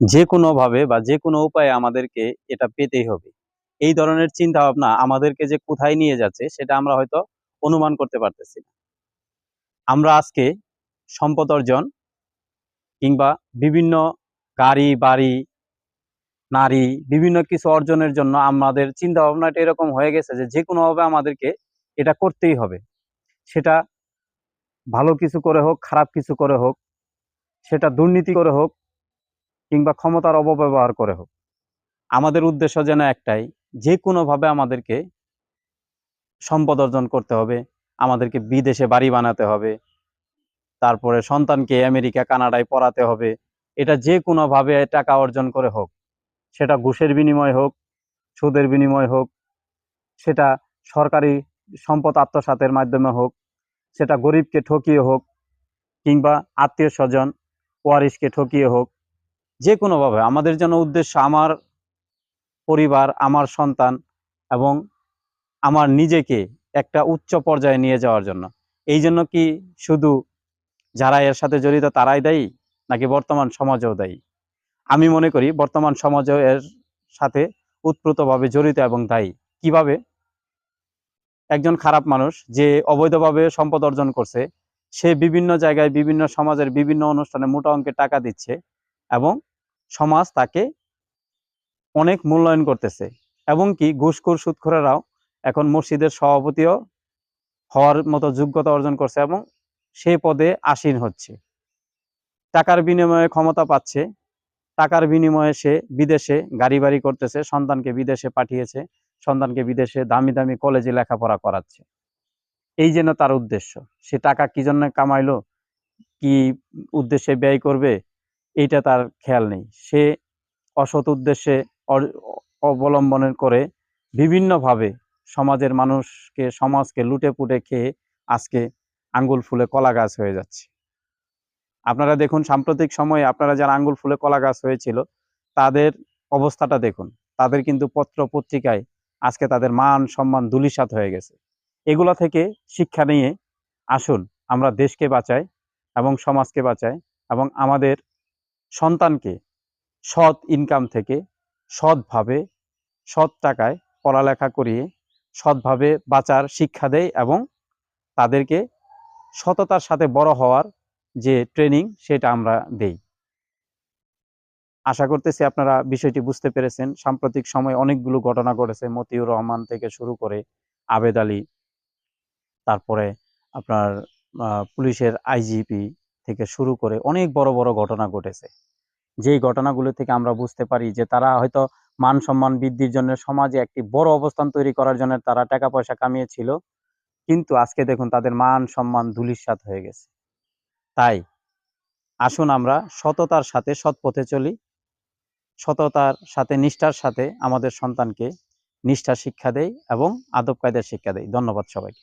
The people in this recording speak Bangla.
যে কোনোভাবে বা যে কোনো উপায়ে আমাদেরকে এটা পেতেই হবে। এই ধরনের চিন্তা ভাবনা আমাদেরকে যে কোথায় নিয়ে যাচ্ছে সেটা আমরা হয়তো অনুমান করতে পারতেছি না। আমরা আজকে সম্পদ অর্জন কিংবা বিভিন্ন গাড়ি, বাড়ি, নারী বিভিন্ন কিছু অর্জনের জন্য আমাদের চিন্তা ভাবনাটা এরকম হয়ে গেছে যে যে কোনোভাবে আমাদেরকে এটা করতেই হবে। সেটা ভালো কিছু করে হোক, খারাপ কিছু করে হোক, সেটা দুর্নীতি করে হোক কিংবা ক্ষমতার অপব্যবহার করে হোক। আমাদের উদ্দেশ্য যেন একটাই, যে কোনোভাবে আমাদেরকে সম্পদ অর্জন করতে হবে, আমাদেরকে বিদেশে বাড়ি বানাতে হবে, তারপরে সন্তানকে আমেরিকা, কানাডায় পড়াতে হবে, এটা যে কোনোভাবে টাকা অর্জন করে হোক, সেটা ঘুষের বিনিময় হোক, সুদের বিনিময় হোক, সেটা সরকারি সম্পদ আত্মসাতের মাধ্যমে হোক, সেটা গরিবকে ঠকিয়ে হোক, কিংবা আত্মীয় স্বজন ওয়ারিশকে ঠকিয়ে হোক যে কোনোভাবে আমাদের জন্য উদ্দেশ্য আমার পরিবার, আমার সন্তান এবং আমার নিজেকে একটা উচ্চ পর্যায়ে নিয়ে যাওয়ার জন্য। এই জন্য কি শুধু যারা এর সাথে জড়িত তারাই দায়ী, নাকি বর্তমান সমাজেও দায়ী? আমি মনে করি বর্তমান সমাজও এর সাথে উৎপ্রুতভাবে জড়িত এবং দায়ী। কীভাবে? একজন খারাপ মানুষ যে অবৈধভাবে সম্পদ অর্জন করছে, সে বিভিন্ন জায়গায়, বিভিন্ন সমাজের বিভিন্ন অনুষ্ঠানে মোটা অঙ্কের টাকা দিচ্ছে এবং সমাজ তাকে অনেক মূল্যায়ন করতেছে। এবং কি ঘুষখোর, সুদখোরেরাও এখন মসজিদের সভাপতিও হওয়ার মতো যোগ্যতা অর্জন করছে এবং সেই পদে আসীন হচ্ছে। টাকার বিনিময়ে ক্ষমতা পাচ্ছে, টাকার বিনিময়ে সে বিদেশে গাড়ি বাড়ি করতেছে, সন্তানকে বিদেশে পাঠিয়েছে, সন্তানকে বিদেশে দামি দামি কলেজে লেখাপড়া করাচ্ছে। এই যেন তার উদ্দেশ্য। সে টাকা কি জন্য কামাইলো, কি উদ্দেশ্যে ব্যয় করবে এইটা তার খেয়াল নেই। সে অসৎ উদ্দেশ্যে অবলম্বন করে বিভিন্নভাবে সমাজের মানুষকে, সমাজকে লুটে পুটে খেয়ে আজকে আঙ্গুল ফুলে কলা গাছ হয়ে যাচ্ছে। আপনারা দেখুন, সাম্প্রতিক সময়ে আপনারা যারা আঙ্গুল ফুলে কলা গাছ হয়েছিল, তাদের অবস্থাটা দেখুন। তাদের কিন্তু পত্র পত্রিকায় আজকে তাদের মান, সম্মান দুলিশাত হয়ে গেছে। এগুলো থেকে শিক্ষা নিয়ে আসুন, আমরা দেশকে বাঁচাই এবং সমাজকে বাঁচাই এবং আমাদের সন্তানকে সৎ ইনকাম থেকে সৎভাবে, সৎ টাকায় পড়ালেখা করিয়ে সৎভাবে বাঁচার শিক্ষা দেয় এবং তাদেরকে সততার সাথে বড় হওয়ার যে ট্রেনিং সেটা আমরা দেই। আশা করতেছি আপনারা বিষয়টি বুঝতে পেরেছেন। সাম্প্রতিক সময় অনেকগুলো ঘটনা ঘটেছে। মতিউর রহমান থেকে শুরু করে আবেদ আলী, তারপরে আপনার পুলিশের আইজিপি থেকে শুরু করে অনেক বড় বড় ঘটনা ঘটেছে। যেই ঘটনাগুলো থেকে আমরা বুঝতে পারি যে তারা হয়তো মান সম্মান বৃদ্ধির জন্য সমাজে একটি বড় অবস্থান তৈরি করার জন্য তারা টাকা পয়সা কামিয়েছিল। কিন্তু আজকে দেখুন তাদের মান সম্মান ধুলিস্বাত হয়ে গেছে। তাই আসুন আমরা সততার সাথে সৎ পথে চলি। সততার সাথে, নিষ্ঠার সাথে আমাদের সন্তানকে নিষ্ঠা শিক্ষা দেই এবং আদব কায়দার শিক্ষা দেই। ধন্যবাদ সবাইকে।